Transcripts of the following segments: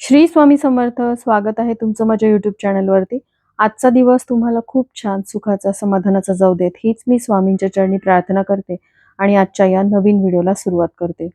श्री स्वामी समर्थ स्वागत आहे तुमचं माझ्या युट्यूब चॅनलवरती आजचा दिवस तुम्हाला खूप छान सुखाचा समाधानाचा जाऊ देत. हीच मी स्वामींच्या चरणी प्रार्थना करते आणि आजच्या या नवीन व्हिडिओला सुरुवात करते.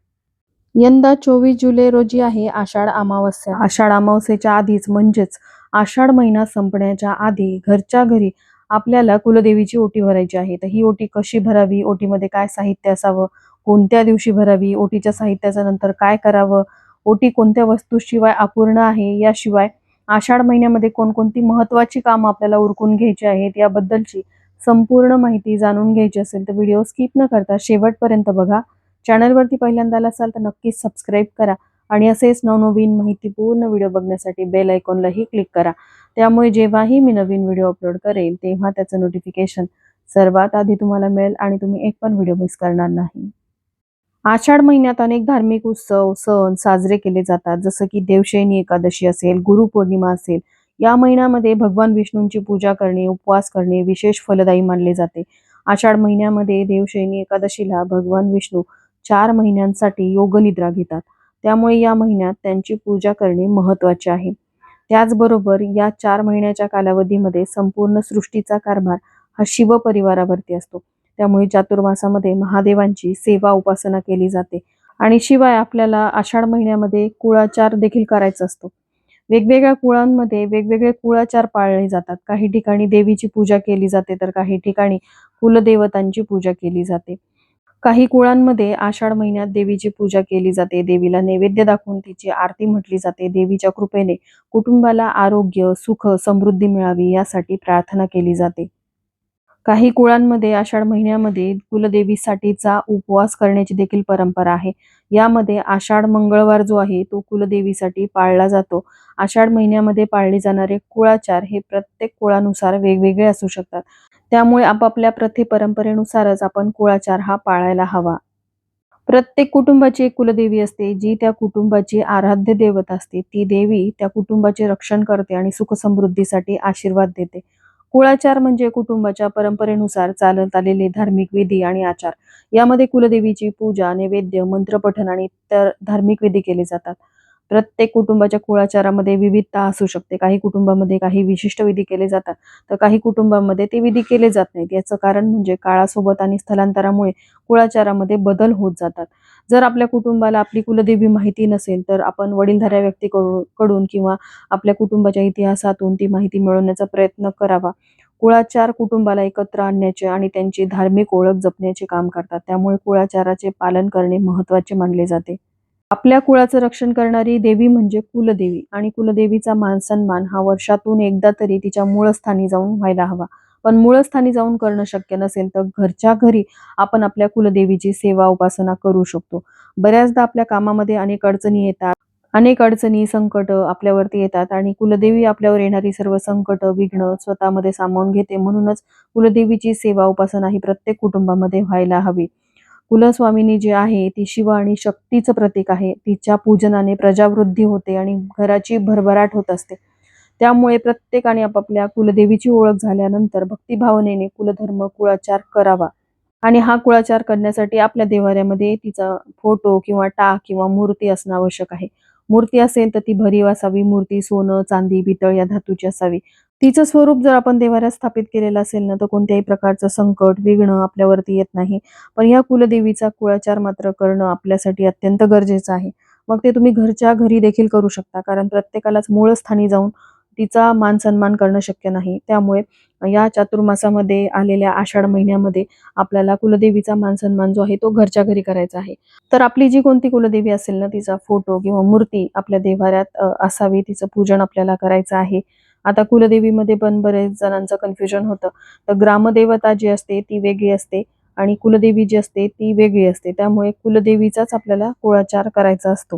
यंदा चोवीस जुलै रोजी आहे आषाढ अमावस्या. आषाढ अमावस्येच्या आधीच म्हणजेच आषाढ महिना संपण्याच्या आधी घरच्या घरी आपल्याला कुलदेवीची ओटी भरायची आहे. तर ही ओटी कशी भरावी? ओटीमध्ये काय साहित्य असावं? कोणत्या दिवशी भरावी? ओटीच्या साहित्याच्या नंतर काय करावं? ओटी कोणत्या वस्तूशिवाय अपूर्ण आहे याशिवाय आषाढ महिन्यामध्ये कोणकोणती महत्वाची कामं आपल्याला उरकून घ्यायची आहेत याबद्दलची संपूर्ण माहिती जाणून घ्यायची असेल तर व्हिडिओ स्किप न करता शेवटपर्यंत बघा. चॅनलवरती पहिल्यांदाला असाल तर नक्कीच सबस्क्राईब करा आणि असेच नवनवीन माहितीपूर्ण व्हिडिओ बघण्यासाठी बेल आयकॉनलाही क्लिक करा. त्यामुळे जेव्हाही मी नवीन व्हिडिओ अपलोड करेल तेव्हा त्याचं नोटिफिकेशन सर्वात आधी तुम्हाला मिळेल आणि तुम्ही एक पण व्हिडिओ मिस करणार नाही. आषाढ महिन्यात अनेक धार्मिक उत्सव सण साजरे केले जातात. जसं की देवशयनी एकादशी असेल गुरुपौर्णिमा असेल या महिन्यामध्ये भगवान विष्णूंची पूजा करणे उपवास करणे विशेष फलदायी मानले जाते. आषाढ महिन्यामध्ये देवशयनी एकादशीला भगवान विष्णू चार महिन्यांसाठी योगनिद्रा घेतात. त्यामुळे या महिन्यात त्यांची पूजा करणे महत्त्वाचे आहे. त्याचबरोबर या चार महिन्याच्या कालावधीमध्ये संपूर्ण सृष्टीचा कारभार हा शिव परिवारावरती असतो. त्यामुळे चातुर्मासामध्ये महादेवांची सेवा उपासना केली जाते. आणि शिवाय आपल्याला आषाढ महिन्यामध्ये कुळाचार देखील करायचा असतो. वेगवेगळ्या कुळांमध्ये वेगवेगळे कुळाचार पाळले जातात. काही ठिकाणी देवीची पूजा केली जाते तर काही ठिकाणी कुलदेवतांची पूजा केली जाते. काही कुळांमध्ये आषाढ महिन्यात देवीची पूजा केली जाते. देवीला नैवेद्य दाखवून तिची आरती म्हटली जाते. देवीच्या कृपेने कुटुंबाला आरोग्य सुख समृद्धी मिळावी यासाठी प्रार्थना केली जाते. काही कुळांमध्ये आषाढ महिन्यामध्ये कुलदेवीसाठीचा उपवास करण्याची देखील परंपरा आहे. यामध्ये आषाढ मंगळवार जो आहे तो कुलदेवीसाठी पाळला जातो. आषाढ महिन्यामध्ये पाळले जाणारे कुळाचार हे प्रत्येक कुळानुसार वेगवेगळे असू शकतात. त्यामुळे आपापल्या प्रथे परंपरेनुसारच आपण कुळाचार हा पाळायला हवा. प्रत्येक कुटुंबाची एक कुलदेवी असते जी त्या कुटुंबाची आराध्य देवत असते. ती देवी त्या कुटुंबाचे रक्षण करते आणि सुख समृद्धीसाठी आशीर्वाद देते. कुळाचार म्हणजे कुटुंबाच्या परंपरेनुसार चालत आलेले धार्मिक विधी आणि आचार. यामध्ये कुलदेवीची पूजा नैवेद्य मंत्रपठन आणि इतर धार्मिक विधी केले जातात. प्रत्येक कुटुंबाच्या कुळाचारामध्ये विविधता असू शकते. काही कुटुंबामध्ये काही विशिष्ट विधी केले जातात तर काही कुटुंबामध्ये ते विधी केले जात नाहीत. याचं कारण म्हणजे काळासोबत आणि स्थलांतरामुळे कुळाचारामध्ये बदल होत जातात. जर आपल्या कुटुंबाला आपली कुलदेवी माहिती नसेल तर आपण वडीलधाऱ्या व्यक्तीकडून कडून किंवा आपल्या कुटुंबाच्या इतिहासातून ती माहिती मिळवण्याचा प्रयत्न करावा. कुळाचार कुटुंबाला एकत्र आणण्याचे आणि त्यांची धार्मिक ओळख जपण्याचे काम करतात. त्यामुळे कुळाचाराचे पालन करणे महत्त्वाचे मानले जाते. आपल्या कुळाचं रक्षण करणारी देवी म्हणजे कुलदेवी आणि कुलदेवीचा मान सन्मान हा वर्षातून एकदा तरी तिच्या मूळस्थानी जाऊन व्हायला हवा. पण मूळस्थानी जाऊन करणं शक्य नसेल तर घरच्या घरी आपण आपल्या कुलदेवीची सेवा उपासना करू शकतो. बऱ्याचदा आपल्या कामामध्ये अनेक अडचणी येतात. अनेक अडचणी संकट आपल्यावरती येतात आणि कुलदेवी आपल्यावर येणारी सर्व संकट विघ्न स्वतःमध्ये सामावून घेते. म्हणूनच कुलदेवीची सेवा उपासना ही प्रत्येक कुटुंबामध्ये व्हायला हवी. कुलस्वामिनी जी आहे ती शिव आणि शक्तीचं प्रतीक आहे. तिच्या पूजनाने प्रजावृद्धी होते आणि घराची भरभराट होत असते. त्यामुळे प्रत्येकाने आपापल्या कुलदेवीची ओळख झाल्यानंतर भक्तिभावनेने कुलधर्म कुळाचार करावा. आणि हा कुळाचार करण्यासाठी आपल्या देवाऱ्यामध्ये तिचा फोटो किंवा टाक किंवा मूर्ती असणं आवश्यक आहे. मूर्ती असेल तर ती भरीव असावी मूर्ती सोनं चांदी पितळ या धातूची असावी. तिचं स्वरूप जर आपण देवाऱ्यात स्थापित केलेलं असेल ना तर कोणत्याही प्रकारचं संकट विघ्न आपल्यावरती येत नाही. पण या कुलदेवीचा कुळाचार मात्र करणं आपल्यासाठी अत्यंत गरजेचं आहे. मग ते तुम्ही घरच्या घरी देखील करू शकता कारण प्रत्येकालाच मूळस्थानी जाऊन तिचा मान सन्मान करणं शक्य नाही. त्यामुळे या चातुर्मासामध्ये आलेल्या आषाढ महिन्यामध्ये आपल्याला कुलदेवीचा मान सन्मान जो आहे तो घरच्या घरी करायचा आहे. तर आपली जी कोणती कुलदेवी असेल ना तिचा फोटो किंवा मूर्ती आपल्या देवाऱ्यात असावी तिचं पूजन आपल्याला करायचं आहे. आता कुलदेवीमध्ये पण बरेच जणांचं कन्फ्युजन होतं. तर ग्रामदेवता जी असते ती वेगळी असते आणि कुलदेवी जी असते ती वेगळी असते. त्यामुळे कुलदेवीचाच आपल्याला कुळाचार करायचा असतो.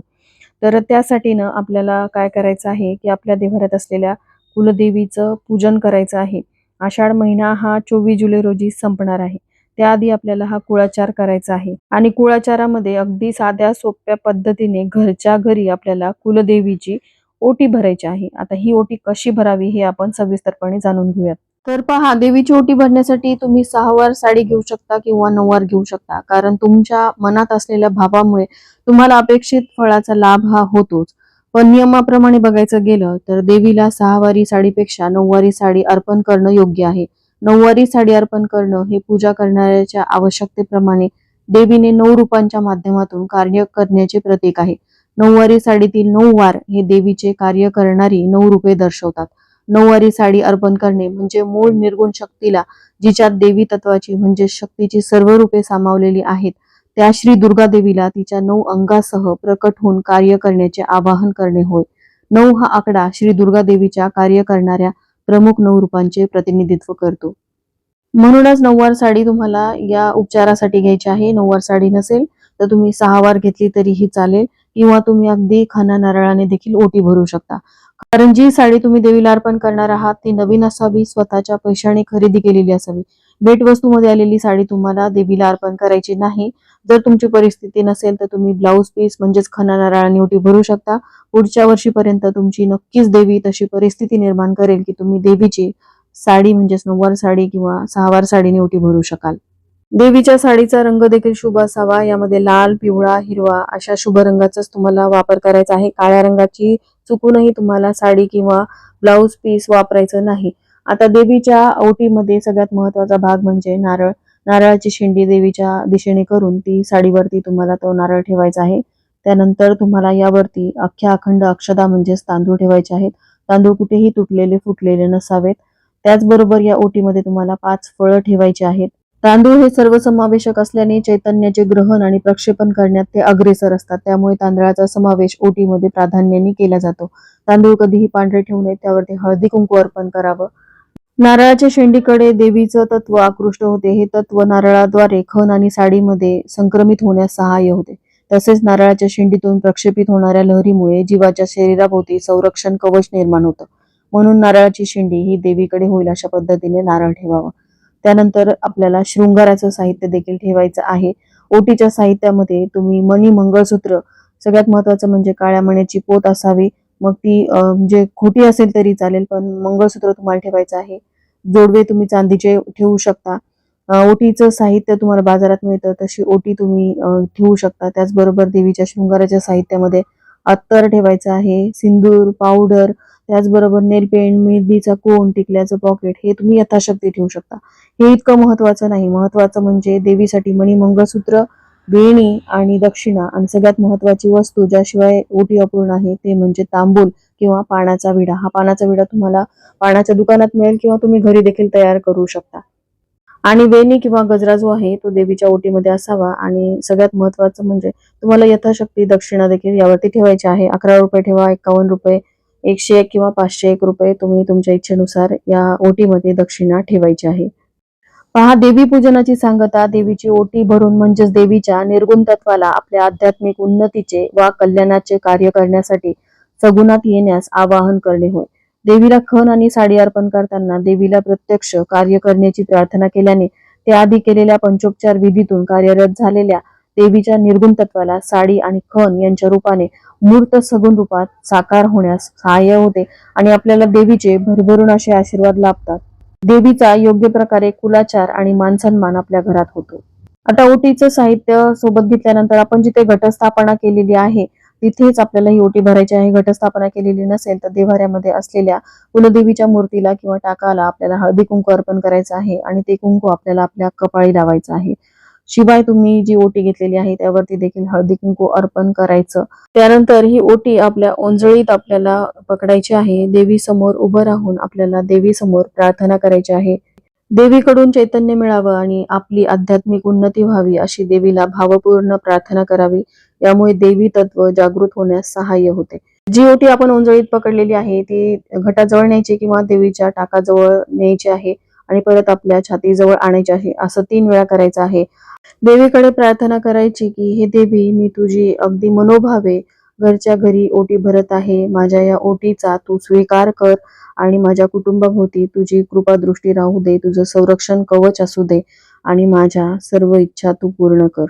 तर त्यासाठी ना आपल्याला काय करायचं आहे की आपल्या देवाऱ्यात असलेल्या कुलदेवीचं पूजन करायचं आहे. आषाढ महिना हा चोवीस जुलै रोजी संपणार आहे. त्याआधी आपल्याला हा कुळाचार करायचा आहे. आणि कुळाचारामध्ये अगदी साध्या सोप्या पद्धतीने घरच्या घरी आपल्याला कुलदेवीची ओटी भरायची आहे. आता ही ओटी कशी भरावी हे आपण सविस्तरपणे जाणून घेऊयात. तर पहा देवीची ओटी भरण्यासाठी तुम्ही सहावार साडी घेऊ शकता किंवा नऊवार घेऊ शकता. कारण तुमच्या मनात असलेल्या भावामुळे तुम्हाला अपेक्षित फळाचा लाभ हा होतोच. पण नियमाप्रमाणे बघायचं गेलं तर देवीला सहावारी साडीपेक्षा नऊवारी साडी अर्पण करणं योग्य आहे. नऊवारी साडी अर्पण करणं हे पूजा करणाऱ्याच्या आवश्यकतेप्रमाणे देवीने नऊ रूपांच्या माध्यमातून कार्य करण्याचे प्रतीक आहे. नऊवारी साडीतील नऊ वार हे देवीचे कार्य करणारी नऊ रूपे दर्शवतात. नऊवारी साडी अर्पण करणे म्हणजे मूळ निर्गुण शक्तीला जिच्यात देवी तत्वाची म्हणजे शक्तीची सर्व रूपे सामावलेली आहेत. त्या श्री दुर्गा देवीला तिच्या नऊ अंगासह प्रकट होऊन कार्य करण्याचे आवाहन करणे होय. नऊ हा आकडा श्री दुर्गा देवीच्या कार्य करणाऱ्या प्रमुख नऊ रूपांचे प्रतिनिधित्व करतो. म्हणूनच नऊवार साडी तुम्हाला या उपचारासाठी घ्यायची आहे. नऊवार साडी नसेल तर तुम्ही सहावार घेतली तरीही चालेल. किंवा तुम्ही अगदी खाना नारळाने देखील ओटी भरू शकता. कारण जी साडी तुम्ही देवीला अर्पण करणार आहात ती नवीन असावी स्वतःच्या पैशाने खरेदी केलेली असावी. भेटवस्तूमध्ये आलेली साडी तुम्हाला देवीला अर्पण करायची नाही. जर तुमची परिस्थिती नसेल तर तुम्ही ब्लाऊज पीस म्हणजेच खना नारळाने ओटी भरू शकता. पुढच्या वर्षीपर्यंत तुमची नक्कीच देवी तशी परिस्थिती निर्माण करेल की तुम्ही देवीची साडी म्हणजेच नऊवार साडी किंवा सहावार साडीने ओटी भरू शकाल. देवीच्या साडीचा रंग देखील शुभ असावा. यामध्ये लाल पिवळा हिरवा अशा शुभ रंगाचाच तुम्हाला वापर करायचा आहे. काळ्या रंगाची चुकूनही तुम्हाला साडी किंवा ब्लाऊज पीस वापरायचं नाही. आता देवीच्या ओटीमध्ये सगळ्यात महत्त्वाचा भाग म्हणजे नारळ. नारळाची शेंडी देवीच्या दिशेने करून ती साडीवरती तुम्हाला तो नारळ ठेवायचा आहे. त्यानंतर तुम्हाला यावरती अख्ख्या अखंड अक्षदा म्हणजेच तांदूळ ठेवायचे आहेत. तांदूळ कुठेही तुटलेले फुटलेले नसावेत. त्याचबरोबर या ओटीमध्ये तुम्हाला पाच फळं ठेवायची आहेत. तांदूळ हे सर्वसमावेशक असल्याने चैतन्याचे ग्रहण आणि प्रक्षेपण करण्यात ते अग्रेसर असतात. त्यामुळे तांदळाचा समावेश ओटीमध्ये प्राधान्याने केला जातो. तांदूळ कधीही पांढरे ठेवू नये त्यावरती हळदी कुंकू अर्पण करावं. नारळाच्या शेंडीकडे देवीचं तत्व आकृष्ट होते. हे तत्व नारळाद्वारे खण आणि साडीमध्ये संक्रमित होण्यास सहाय्य होते. तसेच नारळाच्या शेंडीतून प्रक्षेपित होणाऱ्या लहरीमुळे जीवाच्या शरीराभोवती संरक्षण कवच निर्माण होतं. म्हणून नारळाची शेंडी ही देवीकडे होईल अशा पद्धतीने नारळ ठेवावं. त्यानंतर आपल्याला शृंगाराचं साहित्य देखील ठेवायचं आहे. ओटीच्या साहित्यामध्ये तुम्ही मणी मंगळसूत्र सगळ्यात महत्वाचं म्हणजे काळ्या मण्याची पोत असावी. मग ती म्हणजे खोटी असेल तरी चालेल पण मंगळसूत्र तुम्हाला ठेवायचं आहे. जोडवे तुम्ही चांदीचे ठेवू शकता. ओटीचं साहित्य तुम्हाला बाजारात मिळतं तशी ओटी तुम्ही ठेवू शकता. त्याचबरोबर देवीच्या शृंगाराच्या साहित्यामध्ये अत्तर ठेवायचं आहे सिंदूर पावडर त्याचबरोबर नेल पेंट मेहंदीचा कोण टिकल्याचं पॉकेट हे तुम्ही यथाशक्ती ठेवू शकता. हे इतकं महत्वाचं नाही. महत्वाचं म्हणजे देवीसाठी मणी मंगळसूत्र वेणी आणि दक्षिणा आणि सगळ्यात महत्वाची वस्तू ज्याशिवाय ओटी अपूर्ण आहे ते म्हणजे तांबूल किंवा पानाचा विडा. हा पानाचा विडा तुम्हाला पानाच्या दुकानात मिळेल किंवा तुम्ही घरी देखील तयार करू शकता. आणि वेणी किंवा गजरा जो आहे तो देवीच्या ओटीमध्ये असावा. आणि सगळ्यात महत्वाचं म्हणजे तुम्हाला यथाशक्ती दक्षिणा देखील यावरती ठेवायची आहे. अकरा रुपये ठेवा एकावन्न रुपये एकशे एक किंवा पाचशे एक रुपये तुम्ही तुमच्या इच्छेनुसार या ओटीमध्ये दक्षिणा ठेवायची आहे. पहा देवी पूजनाची सांगता देवीची ओटी भरून म्हणजेच देवीच्या निर्गुण तत्वाला आपल्या आध्यात्मिक उन्नतीचे वा कल्याणाचे कार्य करण्यासाठी सगुणात येण्यास आवाहन करणे होय. देवीला खण आणि साडी अर्पण करताना देवीला प्रत्यक्ष कार्य करण्याची प्रार्थना केल्याने ते आधी केलेल्या पंचोपचार विधीतून कार्यरत झालेल्या देवीच्या निर्गुण तत्वाला साडी आणि खण यांच्या रूपाने मूर्त सगुण रूपात साकार होण्यास सहाय्य होते आणि आपल्याला देवीचे भरभरून असे आशीर्वाद लाभतात. देवीचा योग्य प्रकारे कुलाचार आणि मानसन्मान आपल्या घरात होतो. आता ओटीचं साहित्य सोबत घेतल्यानंतर आपण जिथे घटस्थापना केलेली आहे तिथेच आपल्याला ही ओटी भरायची आहे. घटस्थापना केलेली नसेल तर देवाऱ्यामध्ये असलेल्या कुलदेवीच्या मूर्तीला किंवा टाकाला आपल्याला हळदी कुंकू अर्पण करायचं आहे आणि ते कुंकू आपल्याला आपल्या कपाळी लावायचं आहे. शिवाय तुम्ही जी ओटी घेतलेली आहे त्यावरती देखील हळदी कुंकू अर्पण करायचं. त्यानंतर ही ओटी आपल्या ओंजळीत आपल्याला पकडायची आहे. देवी समोर उभं राहून आपल्याला देवी समोर प्रार्थना करायची आहे. देवीकडून चैतन्य मिळावं आणि आपली आध्यात्मिक उन्नती व्हावी अशी देवीला भावपूर्ण प्रार्थना करावी. यामुळे देवी तत्व जागृत होण्यास सहाय्य होते. जी ओटी आपण ओंजळीत पकडलेली आहे ती घटाजवळ न्यायची किंवा देवीच्या टाकाजवळ न्यायची आहे. आणि परत आपल्या छातीजवळ आणायची आहे. असं तीन वेळा करायचं आहे. देवीकडे प्रार्थना करायची की हे देवी मी तुझी अगदी मनोभावे घरच्या घरी ओटी भरत आहे. माझ्या या ओटीचा तू स्वीकार कर आणि माझ्या कुटुंबाभोवती तुझी कृपा दृष्टी राहू दे. तुझं संरक्षण कवच असू दे आणि माझ्या सर्व इच्छा तू पूर्ण कर.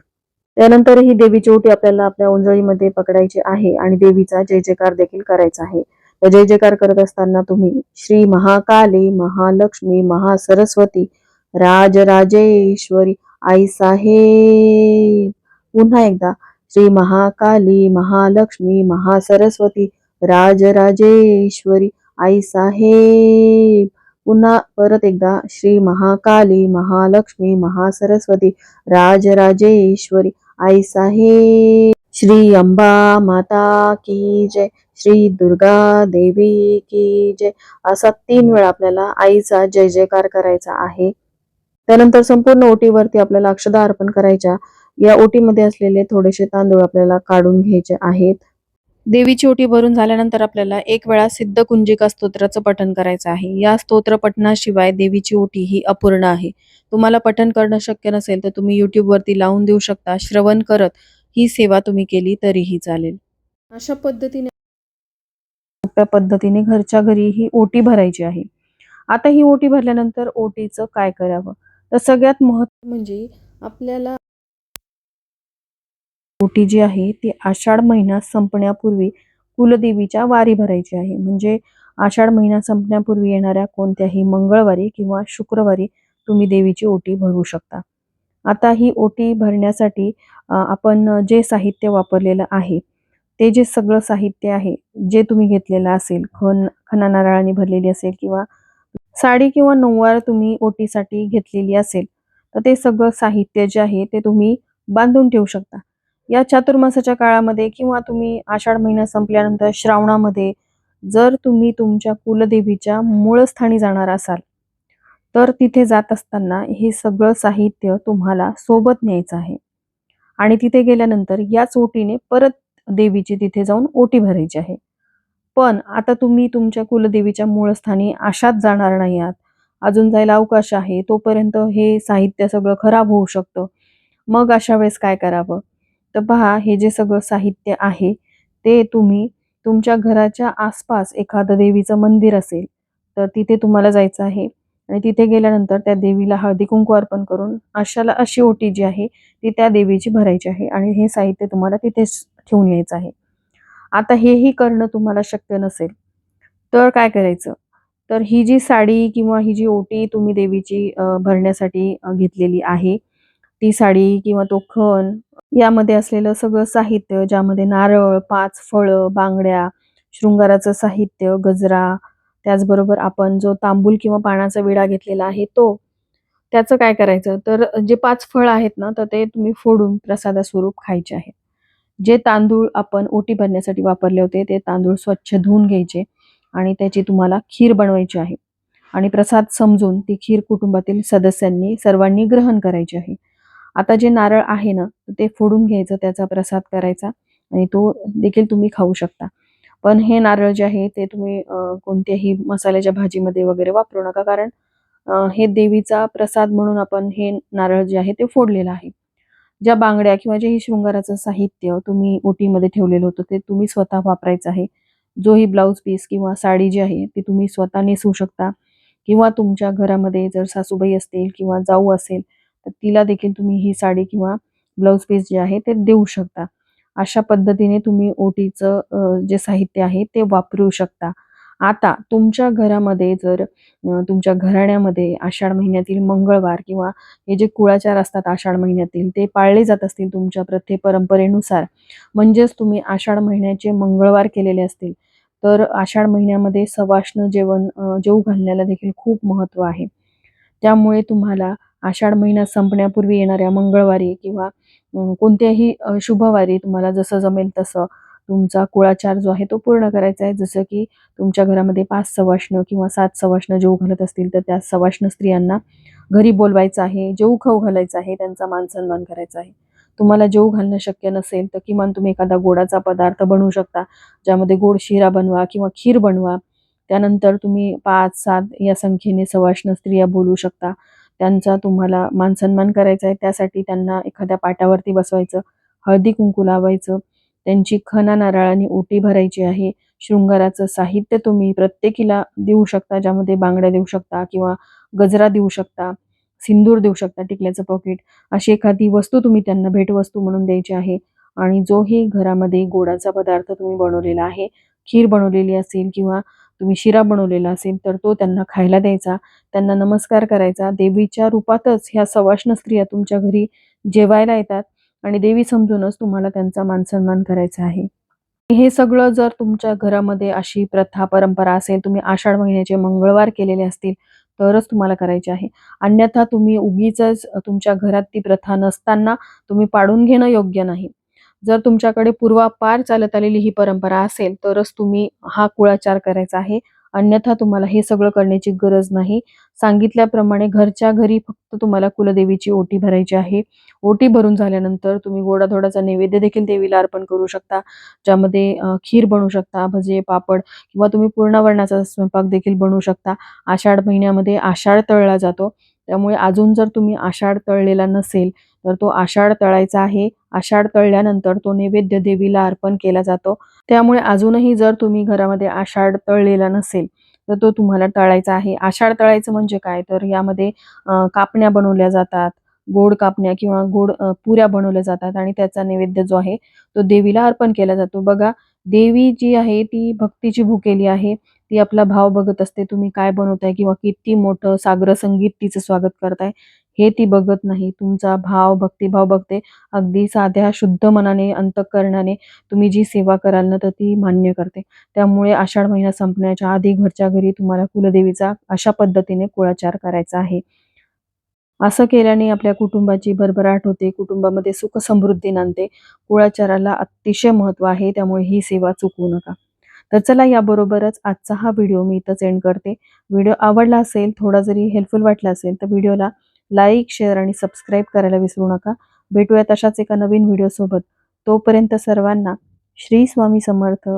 त्यानंतर ही देवीची ओटी आपल्याला आपल्या ओंजळीमध्ये पकडायची आहे आणि देवीचा जय जयकार देखील करायचा आहे. जय जयकार करत असताना तुम्ही श्री महाकाली महालक्ष्मी महासरस्वती राजराजेश्वरी आई साहेब पुन्हा एकदा श्री महाकाली महालक्ष्मी महासरस्वती राजराजेश्वरी आई साहेब पुन्हा परत एकदा श्री महाकाली महालक्ष्मी महासरस्वती राजराजेश्वरी आई साहेब श्री अंबा माता की जय. श्री दुर्गा देवी की जय. असा तीन वेळा आपल्याला आईचा जय जयकार करायचा आहे. त्यानंतर संपूर्ण ओटीवरती आपल्याला अक्षदा अर्पण करायच्या. या ओटीमध्ये असलेले थोडेसे तांदूळ आपल्याला काढून घ्यायचे आहेत. देवीची ओटी भरून झाल्यानंतर आपल्याला एक वेळा सिद्ध कुंजिका स्तोत्राचं पठण करायचं आहे. या स्तोत्र पठणाशिवाय देवीची ओटी ही अपूर्ण आहे. तुम्हाला पठण करणं शक्य नसेल तर तुम्ही युट्यूबवरती लावून देऊ शकता. श्रवण करत ही सेवा तुम्ही केली तरीही चालेल. अशा पद्धतीने सोप्या पद्धतीने घरच्या घरी ही ओटी भरायची आहे. आता ही ओटी भरल्यानंतर ओटीचं काय करावं? तर सगळ्यात महत्त्व म्हणजे आपल्याला ओटी जी आहे ती आषाढ महिना संपण्यापूर्वी कुलदेवीच्या वारी भरायची आहे. म्हणजे आषाढ महिना संपण्यापूर्वी येणाऱ्या कोणत्याही मंगळवारी किंवा शुक्रवारी तुम्ही देवीची ओटी भरू शकता. आता ही ओटी भरण्यासाठी आपण जे साहित्य वापरलेलं आहे ते जे सगळं साहित्य आहे जे तुम्ही घेतलेलं असेल खन खना नारळाने भरलेली असेल किंवा साडी किंवा नऊवार तुम्ही ओटीसाठी घेतलेली असेल तर ते सगळं साहित्य जे आहे ते तुम्ही बांधून ठेवू शकता. या चातुर्मासाच्या काळामध्ये किंवा तुम्ही आषाढ महिना संपल्यानंतर श्रावणामध्ये जर तुम्ही तुमच्या कुलदेवीच्या मूळस्थानी जाणार असाल तर तिथे जात असताना हे सगळं साहित्य तुम्हाला सोबत न्यायचं आहे. आणि तिथे गेल्यानंतर याच ओटीने परत देवीची तिथे जाऊन ओटी भरायची आहे. पण आता तुम्ही तुमच्या कुलदेवीच्या मूळस्थानी आशात जाणार नाही आहात. अजून जायला अवकाश आहे तोपर्यंत हे साहित्य सगळं खराब होऊ शकतं. मग अशा वेळेस काय करावं? तर पहा हे जे सगळं साहित्य आहे ते तुम्ही तुमच्या घराच्या आसपास एखादं देवीचं मंदिर असेल तर तिथे तुम्हाला जायचं आहे. आणि तिथे गेल्यानंतर त्या देवीला हळदी कुंकू अर्पण करून अशाला अशी ओटी जी आहे ती त्या देवीची भरायची आहे आणि हे साहित्य तुम्हाला तिथेच ठेवून यायचं आहे. आता हेही करणं तुम्हाला शक्य नसेल तर काय करायचं? तर ही जी साडी किंवा ही जी ओटी तुम्ही देवीची भरण्यासाठी घेतलेली आहे ती साडी किंवा तो खण यामध्ये असलेलं सगळं साहित्य ज्यामध्ये नारळ पाच फळं बांगड्या शृंगाराचं साहित्य गजरा त्याचबरोबर आपण जो तांबूल किंवा पानाचा विडा घेतलेला आहे तो त्याचं काय करायचं? तर जे पाच फळ आहेत ना तर ते तुम्ही फोडून प्रसादास्वरूप खायचे आहे. जे तांदूळ आपण ओटी भरण्यासाठी वापरले होते ते तांदूळ स्वच्छ धुवून घ्यायचे आणि त्याची तुम्हाला खीर बनवायची आहे. आणि प्रसाद समजून ती खीर कुटुंबातील सदस्यांनी सर्वांनी ग्रहण करायची आहे. आता जे नारळ आहे ना ते फोडून घ्यायचं त्याचा प्रसाद करायचा आणि तो देखील तुम्ही खाऊ शकता. पण हे नारळ जे आहे ते तुम्ही कोणत्याही मसाल्याच्या भाजीमध्ये वगैरे वापरू नका. कारण हे देवीचा प्रसाद म्हणून आपण हे नारळ जे आहे ते फोडलेलं आहे. ज्या बांगड्या किंवा जे हे शृंगाराचं साहित्य तुम्ही ओटीमध्ये ठेवलेलं होतं ते तुम्ही स्वतः वापरायचं आहे. जो ही ब्लाऊज पीस किंवा साडी जी आहे ती तुम्ही स्वतः नेसवू शकता. किंवा तुमच्या घरामध्ये जर सासूबाई असतील किंवा जाऊ असेल तर तिला देखील तुम्ही ही साडी किंवा ब्लाऊज पीस जे आहे ते देऊ शकता. अशा पद्धतीने तुम्ही ओटीचं जे साहित्य आहे ते वापरू शकता. आता तुमच्या घरामध्ये जर तुमच्या घराण्यामध्ये आषाढ महिन्यातील मंगळवार किंवा हे जे कुळाचार असतात आषाढ महिन्यातील ते पाळले जात असतील तुमच्या प्रथे परंपरेनुसार. म्हणजेच तुम्ही आषाढ महिन्याचे मंगळवार केलेले असतील तर आषाढ महिन्यामध्ये सवाष्ण जेवण जेऊ जेवू घालण्याला देखील खूप महत्त्व आहे. त्यामुळे तुम्हाला आषाढ महिना संपण्यापूर्वी येणाऱ्या मंगळवारी किंवा कोणत्याही शुभवारी तुम्हाला जसं जमेल तसं तुमचा कुळाचार जो आहे तो पूर्ण करायचा आहे. जसं की तुमच्या घरामध्ये पाच सवाष्ण किंवा सात सवाष्ण जेऊ घालत असतील तर त्या सवाष्ण स्त्रियांना घरी बोलवायचं आहे जेऊ खाऊ घालायचं आहे त्यांचा मान सन्मान करायचा आहे. तुम्हाला जेऊ घालणं शक्य नसेल तर किमान तुम्ही एखादा गोडाचा पदार्थ बनवू शकता ज्यामध्ये गोड शिरा बनवा किंवा खीर बनवा. त्यानंतर तुम्ही पाच सात या संख्येने सवाष्ण स्त्रिया बोलू शकता. त्यांचा तुम्हाला मानसन्मान करायचा आहे त्यासाठी त्यांना एखाद्या पाटावरती बसवायचं हळदी कुंकू लावायचं त्यांची खना नारळाने ओटी भरायची आहे शृंगाराचं साहित्य तुम्ही प्रत्येकीला देऊ शकता ज्यामध्ये बांगड्या देऊ शकता किंवा गजरा देऊ शकता सिंदूर देऊ शकता टिकल्याचं पॉकेट अशी एखादी वस्तू तुम्ही त्यांना भेटवस्तू म्हणून द्यायची आहे. आणि जोही घरामध्ये गोडाचा पदार्थ तुम्ही बनवलेला आहे खीर बनवलेली असेल किंवा तुम्ही शिरा बनवलेला असेल तर तो त्यांना खायला द्यायचा त्यांना नमस्कार करायचा. देवीच्या रूपातच ह्या सवाष्ण स्त्रिया तुमच्या घरी जेवायला येतात आणि देवी समजूनच तुम्हाला त्यांचा मानसन्मान करायचा आहे. हे सगळं जर तुमच्या घरामध्ये अशी प्रथा परंपरा असेल तुम्ही आषाढ महिन्याचे मंगळवार केलेले असतील तरच तुम्हाला करायचे आहे. अन्यथा तुम्ही उगीच तुमच्या घरात ती प्रथा नसताना तुम्ही पाडून घेणं योग्य नाही. जर तुमच्याकडे पूर्वापार चालत आलेली ही परंपरा असेल तरच तुम्ही हा कुळाचार करायचा आहे. अन्यथा तुम्हाला हे सगळं करण्याची गरज नाही. सांगितल्याप्रमाणे घरच्या घरी फक्त तुम्हाला कुलदेवीची ओटी भरायची आहे. ओटी भरून झाल्यानंतर तुम्ही गोडाधोडाचा नैवेद्य देखील देवीला अर्पण करू शकता. ज्यामध्ये खीर बनवू शकता भजे पापड किंवा तुम्ही पूर्णवर्णाचा स्वयंपाक देखील बनवू शकता. आषाढ महिन्यामध्ये आषाढ तळला जातो. त्यामुळे अजून जर तुम्ही आषाढ तळलेला नसेल तर तो आषाढ तळायचा आहे. आषाढ तळल्यानंतर तो नैवेद्य देवीला अर्पण केला जातो. त्यामुळे अजूनही जर तुम्ही घरामध्ये आषाढ तळलेला नसेल तर तो तुम्हाला तळायचा आहे. आषाढ तळायचं म्हणजे काय? तर यामध्ये कापण्या बनवल्या जातात. गोड कापण्या किंवा गोड पुऱ्या बनवल्या जातात आणि त्याचा नैवेद्य जो आहे तो देवीला अर्पण केला जातो. बघा देवी जी आहे ती भक्तीची भुकेली आहे. ती आपला भाव बघत असते तुम्ही काय बनवताय किंवा किती मोठं सागर संगीत तिचं स्वागत करताय. हे ती बघत नाही. तुमचा भाव भक्तिभाव बघते. अगदी साध्या शुद्ध मनाने अंतकरणाने तुम्ही जी सेवा कराल ना तर ती मान्य करते. त्यामुळे आषाढ महिना संपण्याच्या आधी घरच्या घरी तुम्हाला कुलदेवीचा अशा पद्धतीने कुळाचार करायचा आहे. असं केल्याने आपल्या कुटुंबाची भरभराट होते. कुटुंबामध्ये सुख समृद्धी नांदते. कुळाचाराला अतिशय महत्त्व आहे. त्यामुळे ही सेवा चुकवू नका. तर चला याबरोबरच आजचा हा व्हिडिओ मी इथंच एंड करते. व्हिडिओ आवडला असेल थोडा जरी हेल्पफुल वाटला असेल तर व्हिडिओला लाईक शेअर आणि सबस्क्राईब करायला विसरू नका. भेटूयात अशाच एका नवीन व्हिडिओ सोबत तोपर्यंत सर्वांना श्री स्वामी समर्थ.